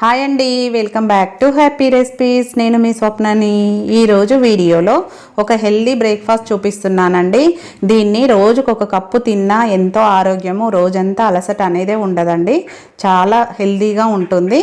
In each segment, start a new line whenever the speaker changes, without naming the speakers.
hi అండి welcome back to happy recipes నేను మీ స్వప్నని ఈరోజు వీడియోలో ఒక హెల్దీ బ్రేక్ఫాస్ట్ చూపిస్తున్నానండి దీన్ని రోజుకు ఒక కప్పు తిన్నా ఎంతో ఆరోగ్యము రోజంతా అలసట అనేదే ఉండదండి చాలా హెల్దీగా ఉంటుంది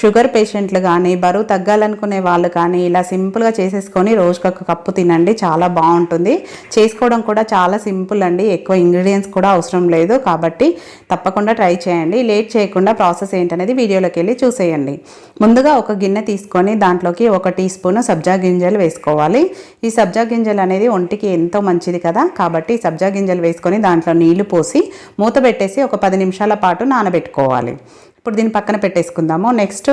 షుగర్ పేషెంట్లు కానీ బరువు తగ్గాలనుకునే వాళ్ళు కానీ ఇలా సింపుల్గా చేసేసుకొని రోజుకు ఒక కప్పు తినండి చాలా బాగుంటుంది చేసుకోవడం కూడా చాలా సింపుల్ అండి ఎక్కువ ఇంగ్రీడియంట్స్ కూడా అవసరం లేదు కాబట్టి తప్పకుండా ట్రై చేయండి లేట్ చేయకుండా ప్రాసెస్ ఏంటనేది వీడియోలోకి వెళ్ళి చూసేయండి చేయండి ముందుగా ఒక గిన్నె తీసుకొని దాంట్లోకి ఒక టీ స్పూన్ సబ్జా గింజలు వేసుకోవాలి ఈ సబ్జా గింజలు అనేది ఒంటికి ఎంతో మంచిది కదా కాబట్టి సబ్జా గింజలు వేసుకొని దాంట్లో నీళ్లు పోసి మూత పెట్టేసి ఒక పది నిమిషాల పాటు నానబెట్టుకోవాలి ఇప్పుడు దీన్ని పక్కన పెట్టేసుకుందాము నెక్స్ట్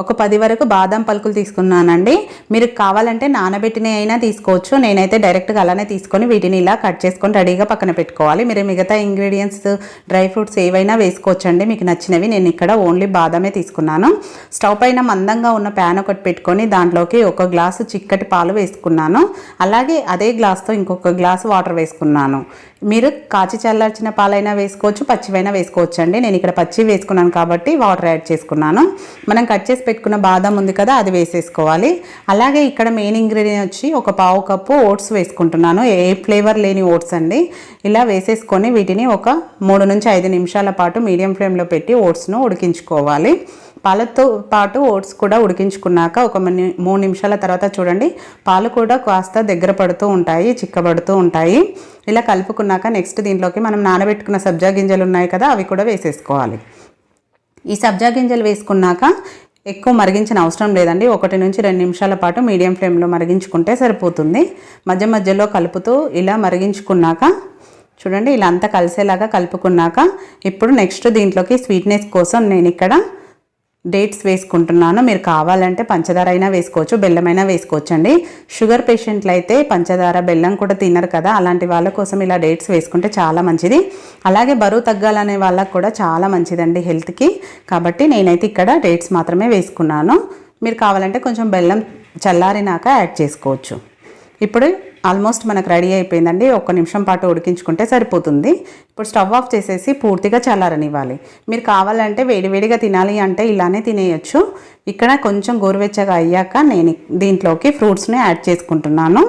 ఒక పది వరకు బాదం పలుకులు తీసుకున్నానండి మీరు కావాలంటే నానబెట్టిన అయినా తీసుకోవచ్చు నేనైతే డైరెక్ట్గా అలానే తీసుకొని వీటిని ఇలా కట్ చేసుకొని రెడీగా పక్కన పెట్టుకోవాలి మీరు మిగతా ఇంగ్రీడియంట్స్ డ్రై ఫ్రూట్స్ ఏవైనా వేసుకోవచ్చండి మీకు నచ్చినవి నేను ఇక్కడ ఓన్లీ బాదమే తీసుకున్నాను స్టవ్ పైన మందంగా ఉన్న ప్యాన్ ఒకటి పెట్టుకొని దాంట్లోకి ఒక గ్లాసు చిక్కటి పాలు వేసుకున్నాను అలాగే అదే గ్లాస్తో ఇంకొక గ్లాసు వాటర్ వేసుకున్నాను మీరు కాచి చల్లార్చిన పాలైనా వేసుకోవచ్చు పచ్చివైనా వేసుకోవచ్చు అండి నేను ఇక్కడ పచ్చి వేసుకున్నాను కాబట్టి వాటర్ యాడ్ చేసుకున్నాను మనం కట్ చేసి పెట్టుకున్న బాదం ఉంది కదా అది వేసేసుకోవాలి అలాగే ఇక్కడ మెయిన్ ఇంగ్రీడియంట్ వచ్చి ఒక పావు కప్పు ఓట్స్ వేసుకుంటున్నాను ఏ ఫ్లేవర్ లేని ఓట్స్ అండి ఇలా వేసేసుకొని వీటిని ఒక మూడు నుంచి ఐదు నిమిషాల పాటు మీడియం ఫ్లేమ్లో పెట్టి ఓట్స్ను ఉడికించుకోవాలి పాలతో పాటు ఓట్స్ కూడా ఉడికించుకున్నాక ఒక మూడు నిమిషాల తర్వాత చూడండి పాలు కూడా కాస్త దగ్గర పడుతూ ఉంటాయి చిక్కబడుతూ ఉంటాయి ఇలా కలుపుకున్నాక నెక్స్ట్ దీంట్లోకి మనం నానబెట్టుకున్న సబ్జా గింజలు ఉన్నాయి కదా అవి కూడా వేసేసుకోవాలి ఈ సబ్జా గింజలు వేసుకున్నాక ఎక్కువ మరిగించిన అవసరం లేదండి ఒకటి నుంచి రెండు నిమిషాల పాటు మీడియం ఫ్లేమ్లో మరిగించుకుంటే సరిపోతుంది మధ్య మధ్యలో కలుపుతూ ఇలా మరిగించుకున్నాక చూడండి ఇలా అంతా కలిసేలాగా కలుపుకున్నాక ఇప్పుడు నెక్స్ట్ దీంట్లోకి స్వీట్నెస్ కోసం నేను ఇక్కడ డేట్స్ వేసుకుంటున్నాను మీరు కావాలంటే పంచదార అయినా వేసుకోవచ్చు బెల్లమైనా వేసుకోవచ్చు అండి షుగర్ పేషెంట్లు అయితే పంచదార బెల్లం కూడా తినరు కదా అలాంటి వాళ్ళ కోసం ఇలా డేట్స్ వేసుకుంటే చాలా మంచిది అలాగే బరువు తగ్గాలనే వాళ్ళకు కూడా చాలా మంచిదండి హెల్త్కి కాబట్టి నేనైతే ఇక్కడ డేట్స్ మాత్రమే వేసుకున్నాను మీరు కావాలంటే కొంచెం బెల్లం చల్లారినాక యాడ్ చేసుకోవచ్చు ఇప్పుడు ఆల్మోస్ట్ మనకు రెడీ అయిపోయిందండి ఒక్క నిమిషం పాటు ఉడికించుకుంటే సరిపోతుంది ఇప్పుడు స్టవ్ ఆఫ్ చేసేసి పూర్తిగా చల్లారనివ్వాలి మీరు కావాలంటే వేడివేడిగా తినాలి అంటే ఇలానే తినేయచ్చు ఇక్కడ కొంచెం గోరువెచ్చగా అయ్యాక నేను దీంట్లోకి ఫ్రూట్స్ని యాడ్ చేసుకుంటున్నాను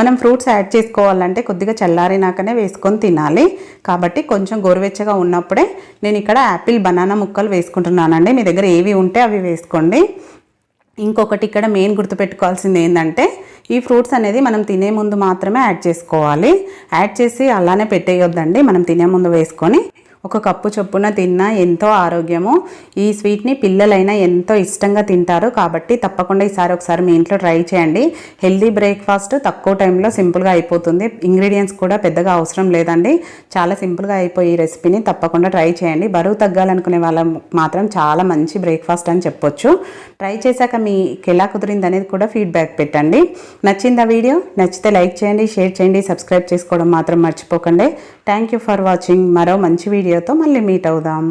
మనం ఫ్రూట్స్ యాడ్ చేసుకోవాలంటే కొద్దిగా చల్లారినాకనే వేసుకొని తినాలి కాబట్టి కొంచెం గోరువెచ్చగా ఉన్నప్పుడే నేను ఇక్కడ యాపిల్ బనానా ముక్కలు వేసుకుంటున్నానండి మీ దగ్గర ఏవి ఉంటే అవి వేసుకోండి ఇంకొకటి ఇక్కడ మెయిన్ గుర్తుపెట్టుకోవాల్సింది ఏంటంటే ఈ ఫ్రూట్స్ అనేది మనం తినే ముందు మాత్రమే యాడ్ చేసుకోవాలి యాడ్ చేసి అలానే పెట్టేయొద్దండి మనం తినే ముందు వేసుకొని ఒక కప్పు చొప్పున తిన్నా ఎంతో ఆరోగ్యము ఈ స్వీట్ని పిల్లలైనా ఎంతో ఇష్టంగా తింటారు కాబట్టి తప్పకుండా ఈసారి ఒకసారి మీ ఇంట్లో ట్రై చేయండి హెల్దీ బ్రేక్ఫాస్ట్ తక్కువ టైంలో సింపుల్గా అయిపోతుంది ఇంగ్రీడియంట్స్ కూడా పెద్దగా అవసరం లేదండి చాలా సింపుల్గా అయిపోయి ఈ రెసిపీని తప్పకుండా ట్రై చేయండి బరువు తగ్గాలనుకునే వాళ్ళ మాత్రం చాలా మంచి బ్రేక్ఫాస్ట్ అని చెప్పొచ్చు ట్రై చేశాక మీకు ఎలా కుదిరింది అనేది కూడా ఫీడ్బ్యాక్ పెట్టండి నచ్చిందా వీడియో నచ్చితే లైక్ చేయండి షేర్ చేయండి సబ్స్క్రైబ్ చేసుకోవడం మాత్రం మర్చిపోకండి థ్యాంక్ యూ ఫర్ వాచింగ్ మరో మంచి వీడియో వీడియోతో మళ్ళీ మీట్ అవుదాం